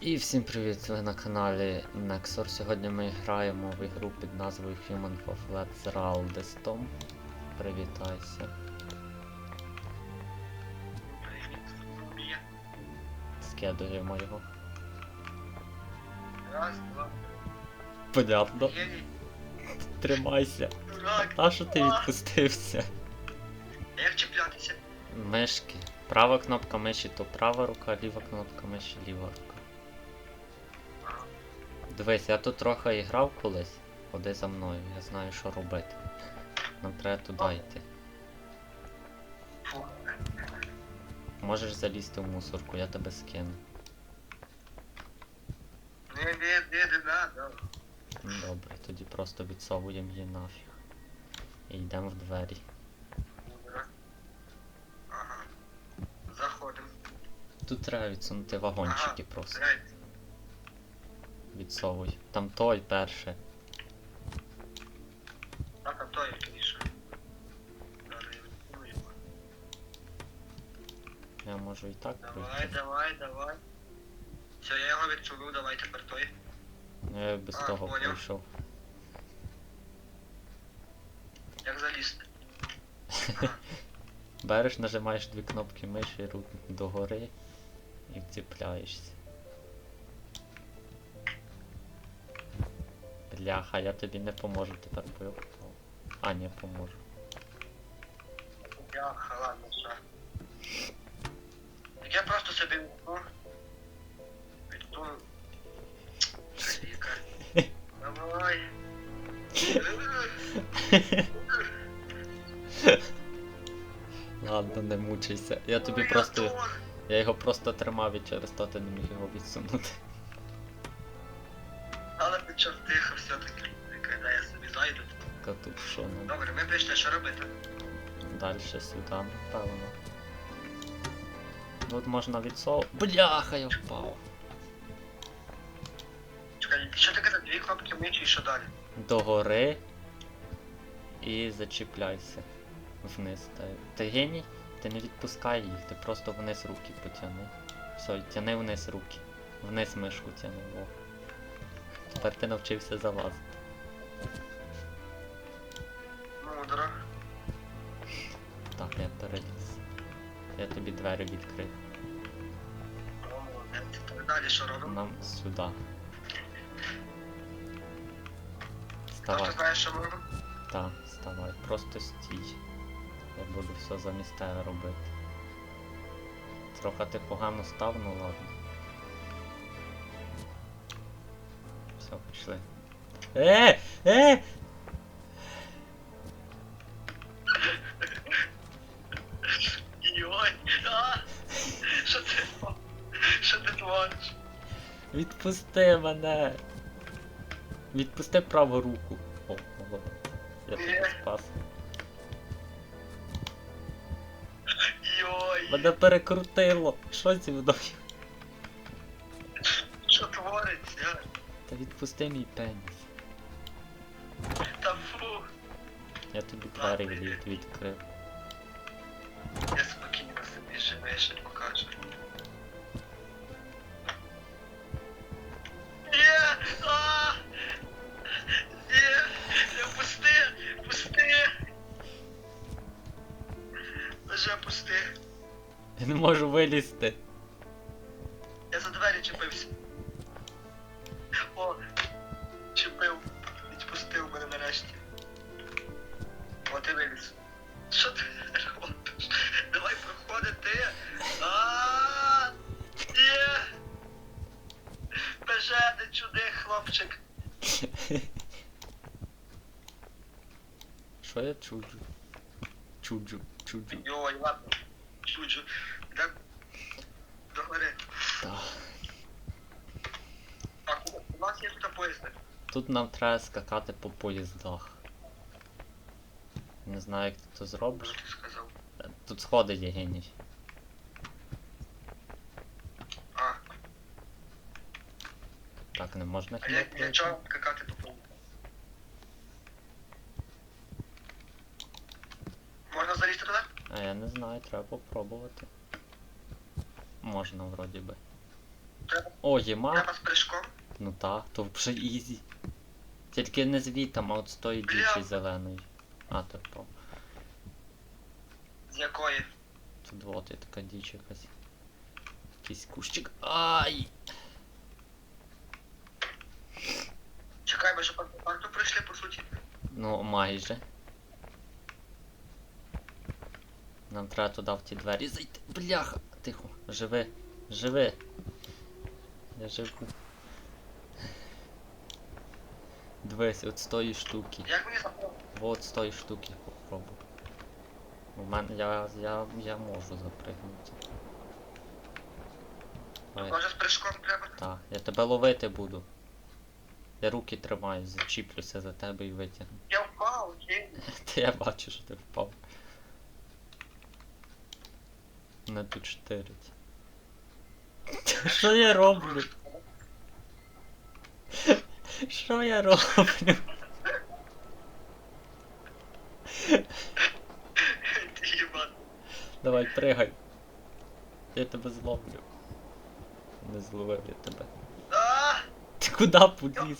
І всім привіт! Ви на каналі Nexor. Сьогодні ми граємо в ігру під назвою Human of Let's Raldestom. Привітайся. Привіт. Скидуємо його. Раз, два. Понятно. Тримайся. А що ти відпустився? Як чіплятися? Мишки. Права кнопка миші то права рука, ліва кнопка миші ліва рука. Ага. Дивись, я тут трохи грав колись. Ходи за мною, я знаю, що робити. Нам треба туди йти. Можеш залізти в мусорку, я тебе скину. Не, не, не, не надо. Добре, тоді просто відсовуємо її нафіг. І йдемо в двері. Ага. Заходимо. Тут треба відсунути вагончики просто. Грай. Відсовуй. Там той перше. Так, а то я пишу. Зараз я. Можу і так Давай, пройти. давай, давай. Все, я його відсунув, давай тепер той. Ну, Я без А, того поняв. пройшов. Як залізти? Береш, нажимаєш дві кнопки миші рук догори і вціпляєшся. Бляха, я тобі не поможу тепер я. А, не поможу. Я ладно, все. Так я просто собі відту. Відту. Давай. Ладно, не мучайся. Я тобі Ой, просто. Я його просто тримав і через то ти не міг його відсунути. Далі сюди, напевно. Тут можна відсов. Бляха, я впав. Чекай, що ти казав? Дві кнопки миші і що далі? Догори і зачіпляйся вниз. Та, ти геній, ти не відпускай їх, ти просто вниз руки потягни. Все, тяни вниз руки. Вниз мишку тяни, во. Тепер ти навчився залазити. Я переліз. Я тобі двері відкрив. Так далі що робимо? Нам сюди. Просто Вставай. знаєш, що ми робимо? Так, вставай. Просто стій. Я буду все замість тебе робити. Трохи ти погано став, ну ладно. Все, пішли. Е! Е! Твориш? Відпусти мене! Відпусти праву руку. О, молодець. Я тебе спас. Йой, Мене перекрутило. Що зі мною? що твориться? Та відпусти мій пеніс. Та фу, Я тобі двері від, відкрив. я спокійно собі живеш Я не можу вилізти. Я за двері чепився. О, чепив. Відпустив мене нарешті. О, ти виліз. Що ти робиш? Давай проходити. А, Є! Беже, не чуди, хлопчик. Що я чуджу? Чуджу, чуджу. Йой, ладно. Чуджу. Да. Догори. Так. Так, у нас є тут поїзди. Тут нам треба скакати по поїздах. Не знаю, як ти це зробиш. Що ти сказав? Тут сходи є геній. А, Так, не можна а я, я чого какати по полу? Можна залізти туди? А я не знаю, треба попробувати. Можна вроді би. О, є мап. Треба з прыжком. Ну та, то вже ізі. Тільки не звітом, а от з тої дічі зеленої. А, впав. З якої? Тут от є така діч якась. Якийсь кущик. Ай! Чекай, ми ж по карту прийшли, по суті. Ну, майже. Нам треба туди в ті двері зайти. Бляха! Тихо, живи, живи. Я живу. Дивись, от з тої штуки. Як мені запомнити? Вот з тої штуки попробуй. У мене я, я, я можу запригнути. Може з прыжком треба? так, я тебе ловити буду. Я руки тримаю, зачіплюся за тебе і витягну. Я впав, окей. Та я бачу, що ти впав. Тут штирить. Що я роблю? Що я роблю? Давай, пригай. Я тебе зловлю. Не зловив я тебе. Ти куди поліз?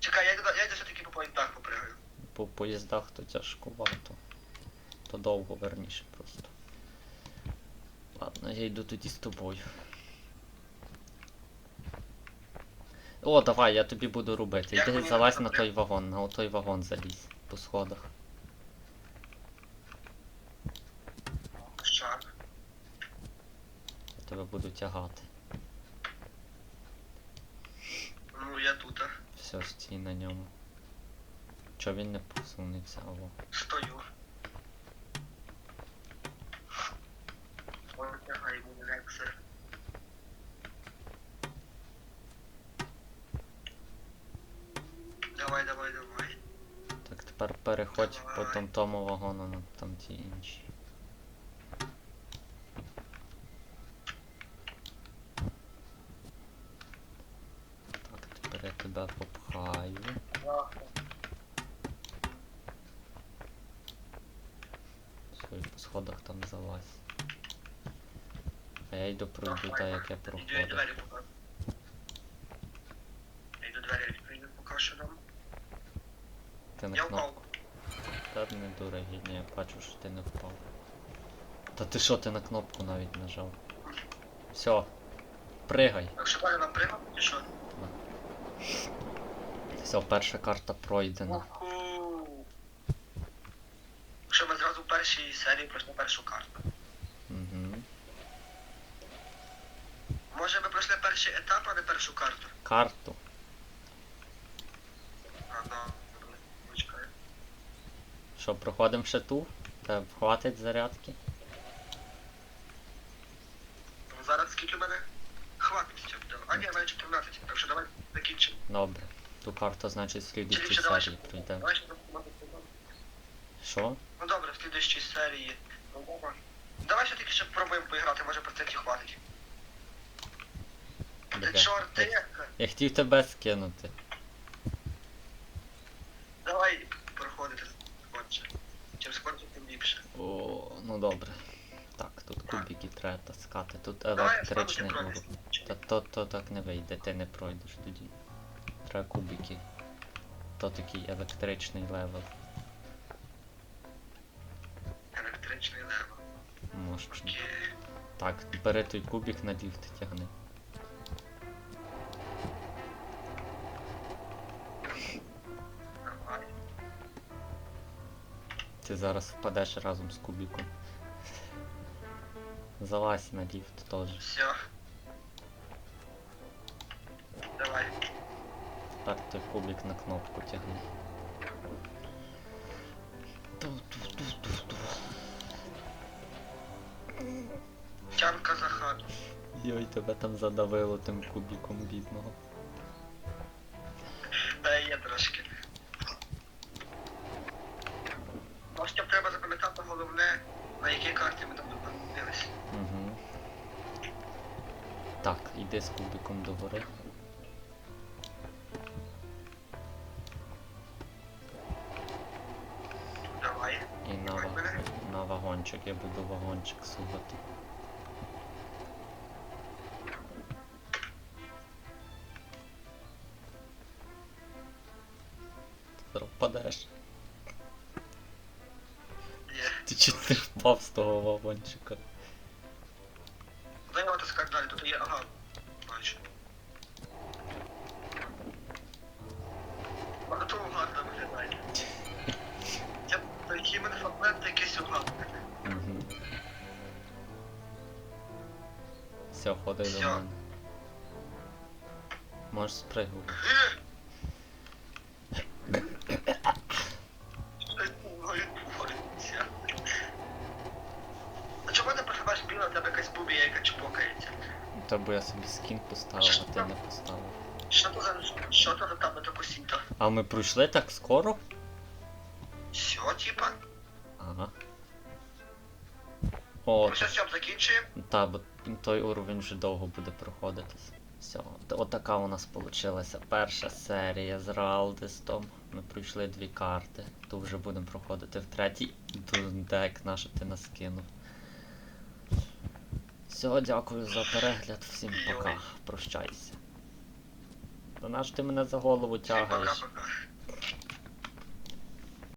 Чекай, я йду, я йду все-таки по поїздах попригаю. По поїздах то тяжкувато. То довго верніше просто. Ладно, я йду тоді з тобою. О, давай, я тобі буду робити. Йди залазь на той вагон, на той вагон залізь по сходах. Я тебе буду тягати. Ну, я тут. Все, стій на ньому. Чо він не посунеться, алло. Стою. Мені рекси. Давай, давай, давай. Так тепер переходь по Давай. том тому вагону на там ті інші. Так, тепер я тебе попхаю. Все, і по сходах там залазь. А я йду пройду так, як я Іду я проходив. двері покажу. Я йду двері відкрию, поки що нам. Ти на Я впав. Та не дура гідня, я бачу, що ти не впав. Та ти що, ти на кнопку навіть нажав? Все. Пригай. Так що далі нам приймав, чи що? Все, перша карта пройдена. Уху. Що ми зразу в першій серії пройшли першу карту. Угу. Може ми пройшли перший етап, а не першу карту? Карту. А, да. Почекай. Що, проходимо ще ту? Та хватить зарядки? Ну, Зараз скільки в мене? Хватить. А ні, навіть 14, так що давай закінчимо. Добре. Ту карту, значить, в ще серії пройдемо. давай ще. Що? Ну добре, в слідущій серії. Давай все-таки ще пробуємо поіграти, може про це хватить. Ти чорти, Я, я хотів тебе скинути. давай проходити скорше. Чим скорше, тим ліпше. О, ну добре. Так, тут кубики треба таскати, тут електричний урок. Та то, то так не вийде, ти не пройдеш тоді. Треба кубики. То такий електричний левел. Електричний лево. Мощний. Окей. Так, бери той кубик на ліфт тягни. Давай. Ти зараз впадеш разом з кубиком. Залазь на ліфт теж. Все. Давай. Так той кубик на кнопку тягни. Тебе там задавило тим кубиком бідного. Та є трошки. Ось треба запам'ятати головне, на якій карті ми там допомогилися. Угу. Так, іди з кубиком догори. Давай. І на, ва- на вагончик, я буду вагончик сувати. Зараз впадеш. Ти чуть не впав з того вагончика. Дай його таскати далі, тут є, ага. Бачу. А то виглядає. Це такий мене фрагмент якийсь угарний. Угу. Все, ходи до Всьо. мене. Можеш спригувати. Тебе яка чпокається? Та бо я собі скін поставив, а ти не поставив. Що то за що то за там таку сіньто? А ми пройшли так скоро? Все, типа? Ага. О, Ми все закінчуємо. та, бо той уровень вже довго буде проходитись. Все, от- отака у нас вийшла перша серія з Ралдистом. Ми пройшли дві карти. То вже будемо проходити в третій дек, на що ти нас Все, дякую за перегляд, всім пока. Прощайся. Та наш ти мене за голову тягаєш.